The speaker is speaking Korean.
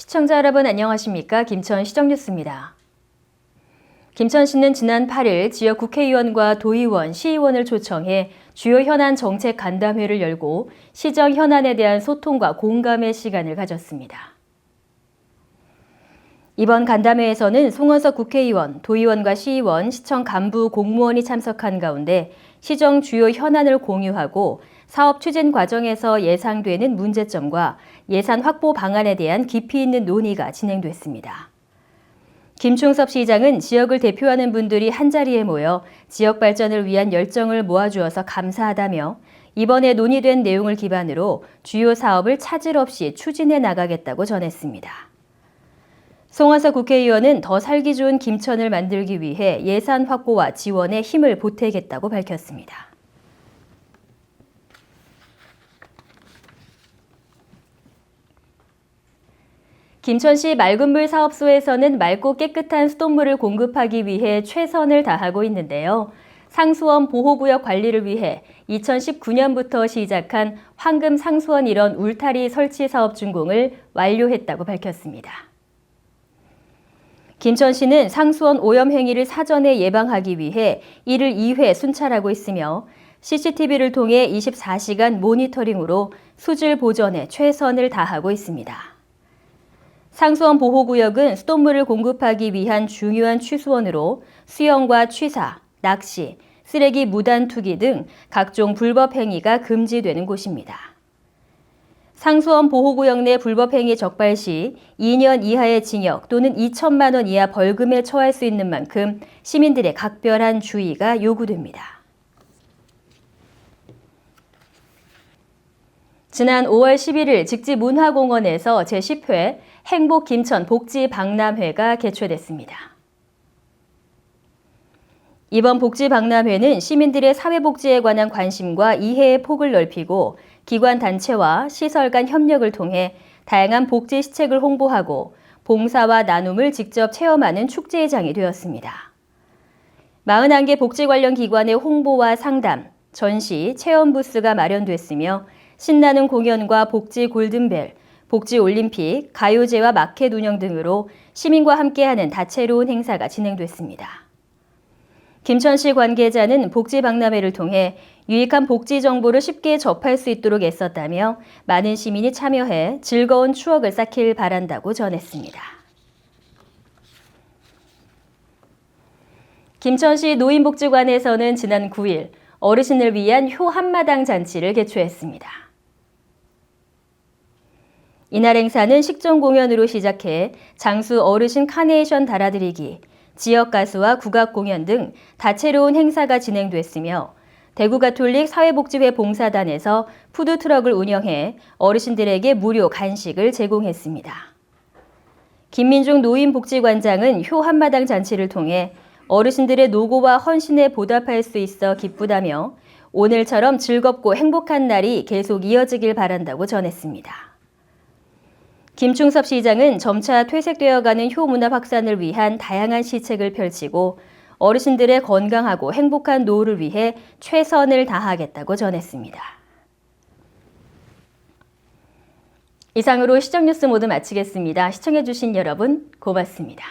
시청자 여러분 안녕하십니까? 김천 시정뉴스입니다. 김천시는 지난 8일 지역 국회의원과 도의원, 시의원을 초청해 주요 현안 정책 간담회를 열고 시정 현안에 대한 소통과 공감의 시간을 가졌습니다. 이번 간담회에서는 송원석 국회의원, 도의원과 시의원, 시청 간부 공무원이 참석한 가운데 시정 주요 현안을 공유하고 사업 추진 과정에서 예상되는 문제점과 예산 확보 방안에 대한 깊이 있는 논의가 진행됐습니다. 김충섭 시장은 지역을 대표하는 분들이 한자리에 모여 지역 발전을 위한 열정을 모아주어서 감사하다며 이번에 논의된 내용을 기반으로 주요 사업을 차질 없이 추진해 나가겠다고 전했습니다. 송원석 국회의원은 더 살기 좋은 김천을 만들기 위해 예산 확보와 지원에 힘을 보태겠다고 밝혔습니다. 김천시 맑은물 사업소에서는 맑고 깨끗한 수돗물을 공급하기 위해 최선을 다하고 있는데요. 상수원 보호구역 관리를 위해 2019년부터 시작한 황금 상수원 일원 울타리 설치 사업 준공을 완료했다고 밝혔습니다. 김천시는 상수원 오염 행위를 사전에 예방하기 위해 이를 2회 순찰하고 있으며 CCTV를 통해 24시간 모니터링으로 수질 보전에 최선을 다하고 있습니다. 상수원 보호구역은 수돗물을 공급하기 위한 중요한 취수원으로 수영과 취사, 낚시, 쓰레기 무단 투기 등 각종 불법 행위가 금지되는 곳입니다. 상수원 보호구역 내 불법 행위 적발 시 2년 이하의 징역 또는 2천만 원 이하 벌금에 처할 수 있는 만큼 시민들의 각별한 주의가 요구됩니다. 지난 5월 11일 직지 문화공원에서 제10회 행복 김천 복지 박람회가 개최됐습니다. 이번 복지 박람회는 시민들의 사회복지에 관한 관심과 이해의 폭을 넓히고 기관 단체와 시설 간 협력을 통해 다양한 복지 시책을 홍보하고 봉사와 나눔을 직접 체험하는 축제의 장이 되었습니다. 41개 복지 관련 기관의 홍보와 상담, 전시, 체험 부스가 마련됐으며 신나는 공연과 복지 골든벨, 복지 올림픽, 가요제와 마켓 운영 등으로 시민과 함께하는 다채로운 행사가 진행됐습니다. 김천시 관계자는 복지 박람회를 통해 유익한 복지 정보를 쉽게 접할 수 있도록 애썼다며 많은 시민이 참여해 즐거운 추억을 쌓길 바란다고 전했습니다. 김천시 노인복지관에서는 지난 9일 어르신을 위한 효 한마당 잔치를 개최했습니다. 이날 행사는 식전 공연으로 시작해 장수 어르신 카네이션 달아드리기, 지역 가수와 국악 공연 등 다채로운 행사가 진행됐으며 대구 가톨릭 사회복지회 봉사단에서 푸드 트럭을 운영해 어르신들에게 무료 간식을 제공했습니다. 김민중 노인복지관장은 효 한마당 잔치를 통해 어르신들의 노고와 헌신에 보답할 수 있어 기쁘다며 오늘처럼 즐겁고 행복한 날이 계속 이어지길 바란다고 전했습니다. 김충섭 시장은 점차 퇴색되어가는 효문화 확산을 위한 다양한 시책을 펼치고 어르신들의 건강하고 행복한 노후를 위해 최선을 다하겠다고 전했습니다. 이상으로 시정뉴스 모두 마치겠습니다. 시청해주신 여러분 고맙습니다.